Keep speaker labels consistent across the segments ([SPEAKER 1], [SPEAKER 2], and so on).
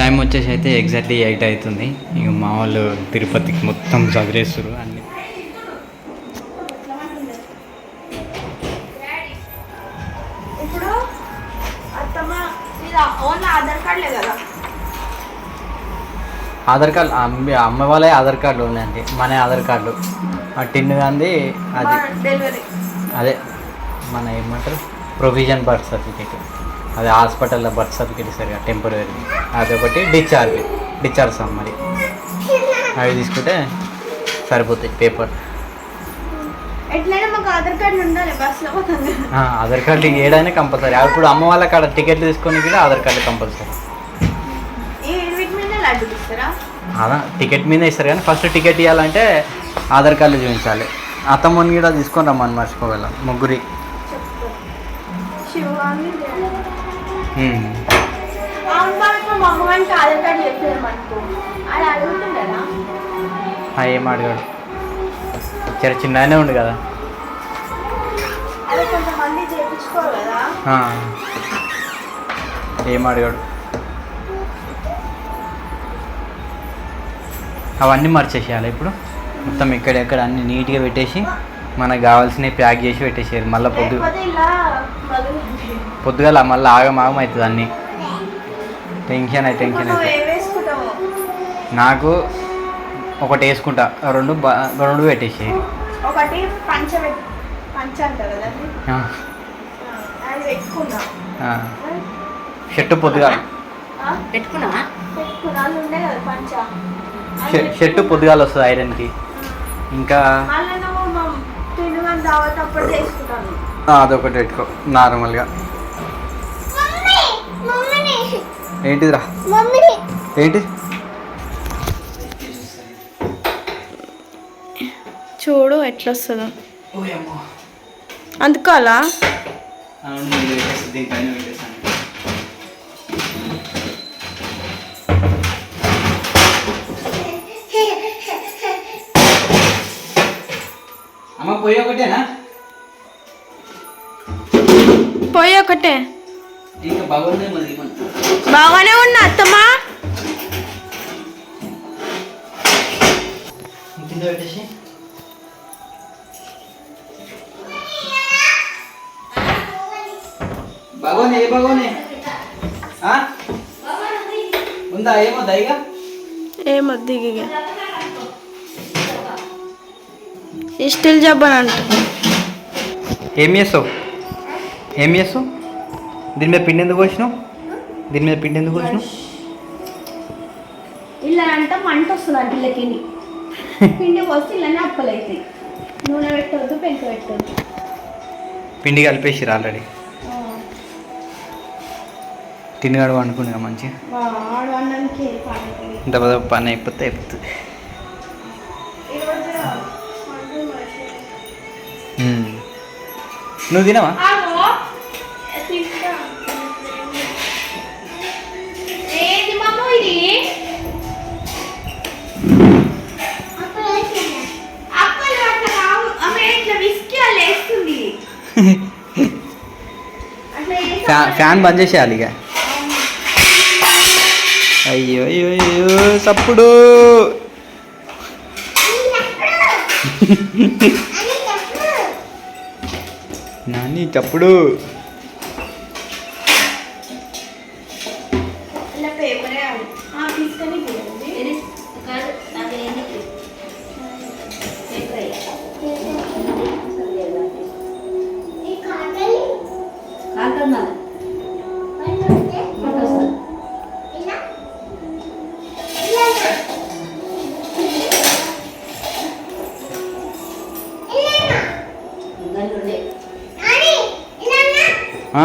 [SPEAKER 1] Time వచ్చేసి అయితే exactly eight అవుతుంది. ఇక మా వాళ్ళు తిరుపతికి మొత్తం చదివేస్తారు అన్ని.
[SPEAKER 2] ఆధార్
[SPEAKER 1] కార్డు అమ్మ అమ్మ వాళ్ళే ఆధార్ కార్డులు ఉన్నాయండి. మన ఆధార్ కార్డులు. ఆ టిన్ గాంధీ అది అదే మన ఏమంటారు? Provision birth certificate. అది హాస్పిటల్లో బర్త్ సర్టిఫికేట్ సరిగా టెంపరీ అదొకటి డిశ్చార్జ్ డిశ్చార్జ్ మరి అవి తీసుకుంటే సరిపోతాయి పేపర్.
[SPEAKER 2] ఆధార్ కార్డు
[SPEAKER 1] కార్డు ఏడైనా కంపల్సరీ. ఇప్పుడు అమ్మ వాళ్ళ కాడ టికెట్లు తీసుకొని కూడా ఆధార్ కార్డు కంపల్సరీ.
[SPEAKER 2] ఇస్తారా
[SPEAKER 1] అదా టికెట్ మీద ఇస్తారు కానీ ఫస్ట్ టికెట్ ఇవ్వాలంటే ఆధార్ కార్డులు చూపించాలి. అత్తమ్మని కూడా తీసుకొని రమ్మని మర్చిపోగల ముగ్గురి. ఏం అడిగాడు. చిన్న చిన్నగానే ఉండు కదా. ఏం అడిగాడు. అవన్నీ మర్చేసేయాలి ఇప్పుడు. మొత్తం ఎక్కడెక్కడ అన్ని నీట్గా పెట్టేసి మనకు కావాల్సినవి ప్యాక్ చేసి పెట్టేసేయాలి. మళ్ళీ పొద్దు పొద్దుగాల మళ్ళీ ఆగం ఆగం అవుతుంది అన్నీ. టెన్షన్ అయి టెన్షన్
[SPEAKER 2] వేసుకుంటావు
[SPEAKER 1] నాకు ఒకటి వేసుకుంటా. రెండు రెండు పెట్టేసేయి.
[SPEAKER 2] ఒకటి పంచ.
[SPEAKER 1] షర్టు షర్ట్- షర్టు పొద్దుగాల వస్తుంది ఐరన్కి. ఇంకా అదొకటి పెట్టుకో నార్మల్గా. ఏంటిదిరా? ఏంటి?
[SPEAKER 2] చూడు ఎట్లా వస్తుందో అందుకోవాలా
[SPEAKER 1] పోయి
[SPEAKER 2] ఒకటే.
[SPEAKER 1] ఇంకా
[SPEAKER 2] బాగానే ఉన్నా అత్తమ్మా.
[SPEAKER 1] బాగోనే ఏ బాగోనే? ఉందా ఏమో దయగా
[SPEAKER 2] ఏమొద్దు ఇక ఇస్టిల్ జబ్బని అంట
[SPEAKER 1] ఏం చేస్తావు? ఏం చేస్తావు దీని మీద పిండి ఎందుకు వచ్చినావు దీని మీద పిండి ఎందుకు వచ్చినావు
[SPEAKER 2] ఇలా అంట మంట వస్తుంది అంట ఇళ్ళకి పిండి పోస్తే ఇలానే అప్పలు అవుతాయి. నూనె పెట్టవద్దు పెంక పెట్టవద్దు
[SPEAKER 1] పిండి కలిపేసిరు ఆల్రెడీ. తినగాడు అనుకున్నా మంచిగా? పెద్ద పని అయిపోతే అయిపోతుంది. నువ్వు తినవా? ఫ్యాన్ ఫ్యాన్ బంద్ చేసేయాలి ఇక అయ్యో అయ్యో అయ్యో సప్పుడు నాని చప్పుడు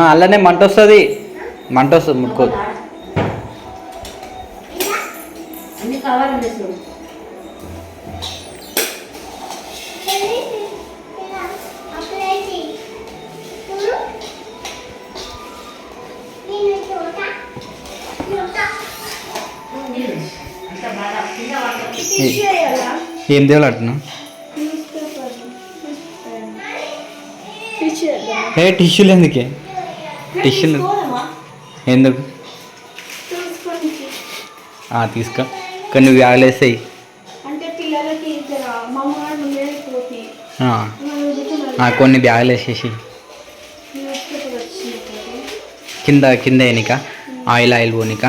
[SPEAKER 1] అలానే మంట వస్తుంది మంట వస్తుంది ముట్టుకోదు? ఏం దేవుడు అంటున్నావు
[SPEAKER 2] వేద్దామా?
[SPEAKER 1] ఏ టిష్యూలు ఎందుకే టిష్యూలు
[SPEAKER 2] తీసుకోదామా?
[SPEAKER 1] ఎందుకు? తీసుకో. కొన్ని ఆ, కొన్ని బ్యాగులు వేసేసి.
[SPEAKER 2] కింద
[SPEAKER 1] కింద ఎనిక ఆయిల్ ఆయిల్ పోనిక?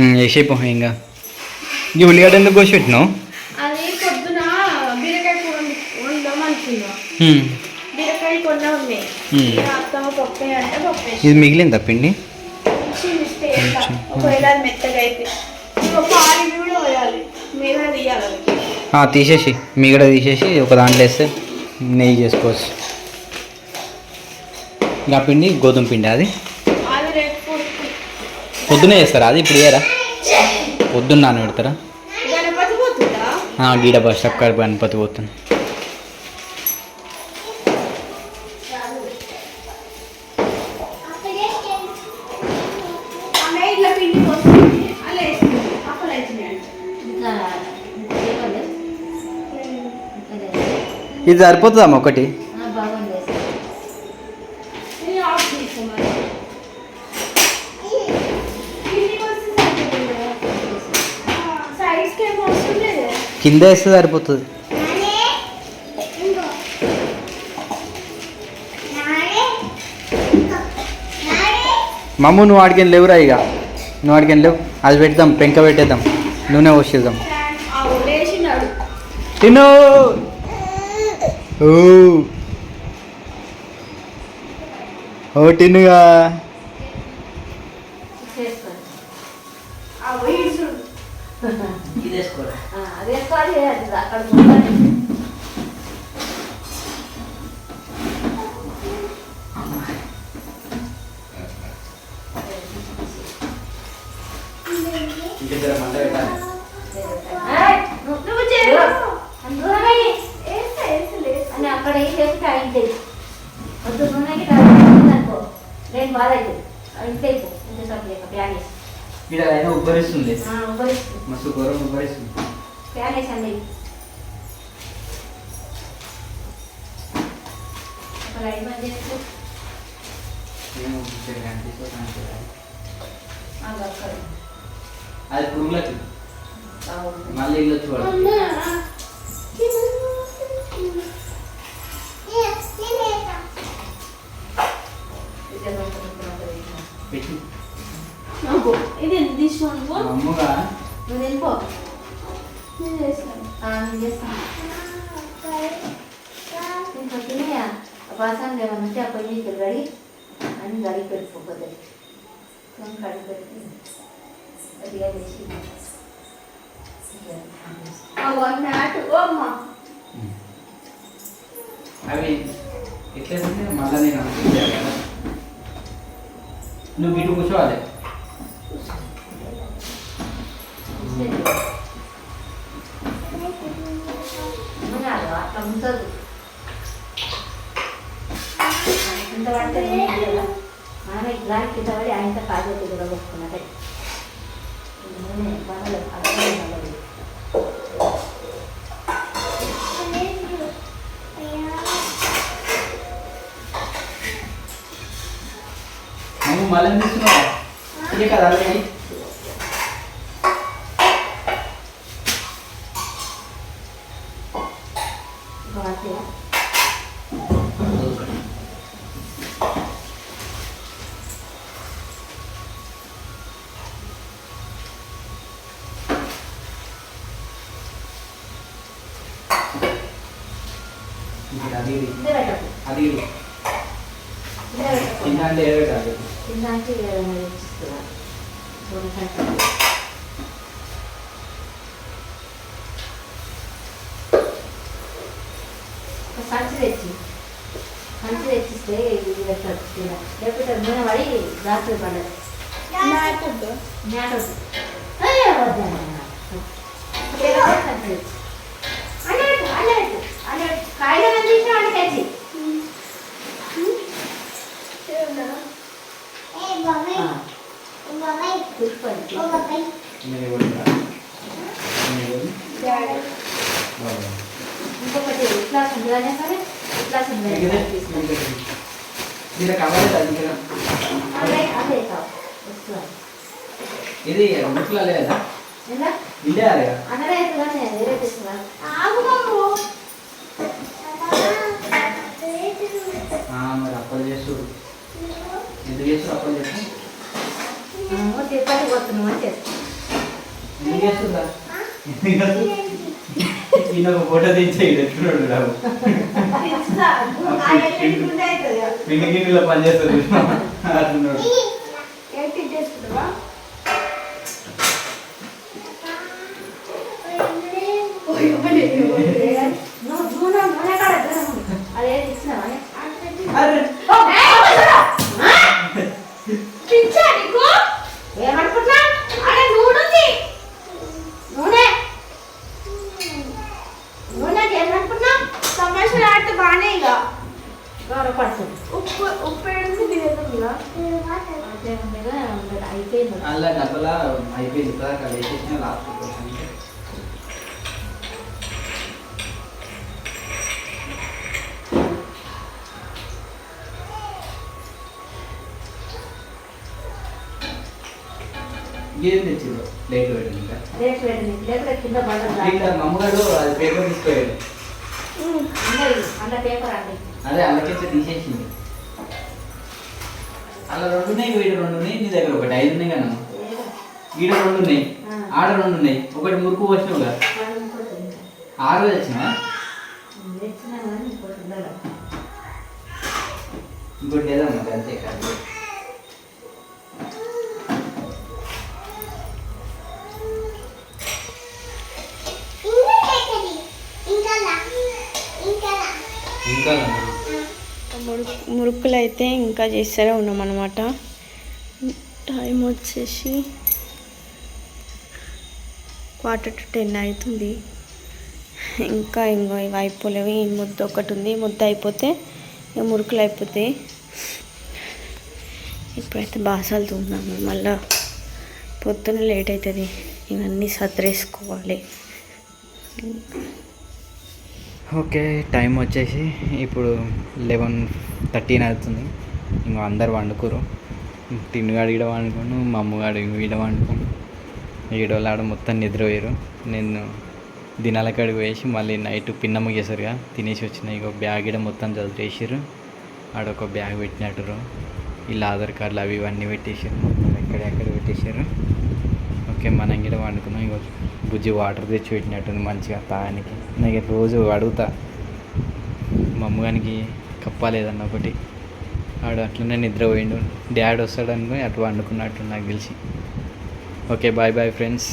[SPEAKER 1] వేసేపో ఇంకా. ఈ ఉల్లిగడ్డ ఎందుకు కోసి పెట్టినావు? ఇది మిగిలిందా పిండి? తీసేసి మిగడ తీసేసి ఒక దాంట్లో వేస్తే నెయ్యి చేసుకోవచ్చు. ఇంకా పిండి గోధుమ పిండి అది. పొద్దునే చేస్తారా? అది ఇప్పుడు చేయరా? పొద్దున్న పెడతారా గీడ బస్ అక్కడ గణపతి పోతుంది. ఇది సరిపోతుందమ్మా ఒకటి?
[SPEAKER 2] కదా.
[SPEAKER 1] వేస్తే సరిపోతుంది. మమ్ము నువ్వు ఆడికి లేవురా ఇక. నువ్వు ఆడికి లేవు. అది పెడదాం పెంక పెట్టేద్దాం. నూనె పోసేద్దాం
[SPEAKER 2] వేసినాడు
[SPEAKER 1] తిను! ఓ ఓ టిన్నుగా
[SPEAKER 3] చేసుకోండి
[SPEAKER 2] ఆ వేడి చూడు.
[SPEAKER 3] ఆ, అది వేసుకోవాలి అది అక్కడ కూర్చోండి. ఏయ్, నువ్వు
[SPEAKER 2] నువ్వు చేయవు
[SPEAKER 3] అని దూరం అయ్యి.
[SPEAKER 2] వేస్తా వేస్తా వేస్తా
[SPEAKER 3] అని అక్కడ ఏం లేకపోతే ఆ ఇంటి వద్దు నూనెకి అనుకో నేను బాధ అవుతుంది ఆ ఇంటి అయిపో ఇంటి సభ్యులు ప్లాన్ వేసి
[SPEAKER 1] ఇక్కడ అయినా ఉబ్బరిస్తుంది. మస్తు ఘోరం ఉబ్బరిస్తుంది.
[SPEAKER 3] ప్లాన్ వేసి అండి ఒక ఐదు మంది చేస్తే. ఆ, దొరకదు.
[SPEAKER 1] అది పురుగులకి. మళ్ళీ ఇల్లు
[SPEAKER 3] ఉంటుంది.
[SPEAKER 1] పెట్టు.
[SPEAKER 2] ఇది ఎంత తీసుకోను
[SPEAKER 1] మా అమ్మగా
[SPEAKER 3] నువ్వు వెళ్ళిపో.
[SPEAKER 2] నేను చేస్తాను.
[SPEAKER 3] నేను చేస్తాను. నేను పొద్దున్నే ఆ పాసాలు ఏమైనా ఉంటే ఆ పొయ్యి మీద గడి అని గడి పెట్టుకోకపోతే కడిగి పెట్టి
[SPEAKER 2] అగో మ్యాట్ ఓ అమ్మ.
[SPEAKER 1] అవి ఎట్లా మళ్ళీ నేను నువ్వు ఇటు కూర్చోవాలి
[SPEAKER 3] ఇంత పడితే మనం కింద పడి ఆయన కాజు కూడా నూనె అదే
[SPEAKER 1] మళ్ళీ తీసుకున్నావా? ఇదే కదా అది ఇది.
[SPEAKER 3] కింద పెట్టకు
[SPEAKER 1] అది ఇది.
[SPEAKER 3] కింద పెట్టకు
[SPEAKER 1] కింద అంటే ఏదో కాదు
[SPEAKER 3] కింద అంటే ఏదైనా తెచ్చిస్తున్నా చూడండి ఒక సంచి తెచ్చి సంచి తెచ్చిస్తే ఇది పెట్టదు కింద లేకపోతే నూనె పడి జాగ్రత్త పడదు
[SPEAKER 2] మ్యాట్ వద్దు
[SPEAKER 3] జ్ఞానం అయ్యో వద్దన్న. ఏదో ఒకటి సంచి తెచ్చి ఇంకొకటి ఇట్లా సందుగానే సరే ఇట్లా
[SPEAKER 1] ఇదే. దీనికి అవ్వలేదు అది.
[SPEAKER 3] అదే అదే.
[SPEAKER 1] ఇది ముక్కులో లేదా
[SPEAKER 3] ఎలా?
[SPEAKER 1] ఇల్లే అదేగా
[SPEAKER 3] అనగా ఎత్తుగానే వేరే తెచ్చుకున్నా
[SPEAKER 2] ఆగు
[SPEAKER 1] మరి అప్పలు చేస్తుడు ఎందుకు చేస్తారు అప్పలు చేస్తారు
[SPEAKER 3] తిరుపతి పోతున్నాం అని చేస్తాం
[SPEAKER 1] ఎందుకు చేస్తుందా ఈయన ఒక ఫోటో దించేయి ఎట్లున్నాడు రావు. పిండి గిన్నెలో చేస్తాడు అట్లున్నాడు
[SPEAKER 2] ఏంటి చేసుకుంటావా
[SPEAKER 3] నువ్వు నూనె నూనె కాడ అదే ఇచ్చినావా
[SPEAKER 1] అరే
[SPEAKER 2] పిచ్చా నీకు
[SPEAKER 3] ఏమనుకుంటున్నా
[SPEAKER 2] అరే నూడుంది
[SPEAKER 3] నూనె నూనెకి ఏమనుకున్నా
[SPEAKER 2] సమస్యలు ఆడితే బాగానే ఇక
[SPEAKER 3] గౌరవపడుతుంది
[SPEAKER 2] ఉప్పు ఉప్పు వేసి తినేస్తుందా
[SPEAKER 3] అదే ఉండగా ఉండదు అయిపోయింది
[SPEAKER 1] అలా డబ్బలా అయిపోయింది కదా అక్కడ వేసేసిన లాస్ట్ కోసం ఏం తెచ్చిందో ఇంకా
[SPEAKER 3] లేట్ బండలు
[SPEAKER 1] ఇంకా మమ్మగారు అది పేపర్
[SPEAKER 3] అండి.
[SPEAKER 1] అదే అలాగే తీసేసింది. అలా రెండు ఉన్నాయి వీడు రెండు ఉన్నాయి నీ దగ్గర ఒకటి. ఐదు ఉన్నాయి కదా ఈడ రెండు ఆడ రెండు ఉన్నాయి ఒకటి మురుకు వచ్చినావుగా ఆరు వచ్చిన
[SPEAKER 3] తెచ్చినా కానీ ఇంకోటి
[SPEAKER 1] లేదా మరి అంతే కాదు. ఇంకా
[SPEAKER 2] మురుకులు అయితే ఇంకా చేస్తూనే ఉన్నాం అనమాట టైం వచ్చేసి క్వార్టర్ టు టెన్ అవుతుంది. ఇంకా ఇంకో ఇవి అయిపోలేవు ఈ ముద్ద ఒకటి ఉంది. ముద్ద అయిపోతే ఇక మురుకులు అయిపోతాయి ఇప్పుడైతే బాసాలు తోముదాము మళ్ళా పొద్దున లేట్ అవుతుంది. ఇవన్నీ సర్దేసుకోవాలి.
[SPEAKER 1] ఓకే టైం వచ్చేసి ఇప్పుడు లెవెన్ థర్టీన్ అవుతుంది. ఇంకా అందరు వండుకోరు తిన్నుగాడు ఈడ వండుకోను మా అమ్మగాడు ఈడ వండుకోను ఏడోళ్ళు ఆడ మొత్తం నిద్రపోయారు నేను దినాల కాడికి వేసి మళ్ళీ నైట్ పిన్నమ్మ చేసారుగా తినేసి వచ్చిన ఇక బ్యాగ్ ఈడ మొత్తం చదివేసారు ఆడ ఒక బ్యాగ్ పెట్టినట్టురు ఇలా ఆధార్ కార్డులు అవి ఇవన్నీ పెట్టేసారు మొత్తం ఎక్కడెక్కడ పెట్టేశారు ఓకే మనం కూడా వండుకున్నాం. ఇక బుజ్జి వాటర్ తెచ్చి పెట్టినట్టుంది మంచిగా తాగానికి. నాకు రోజు అడుగుతా. మా అమ్మగానికి కప్పాలేదన్న ఒకటి. ఆడు అట్లనే నిద్రపోయిండు. డాడ్ వస్తాడనుకుని అటు వండుకున్నట్టు నాకు తెలిసి. Okay bye bye friends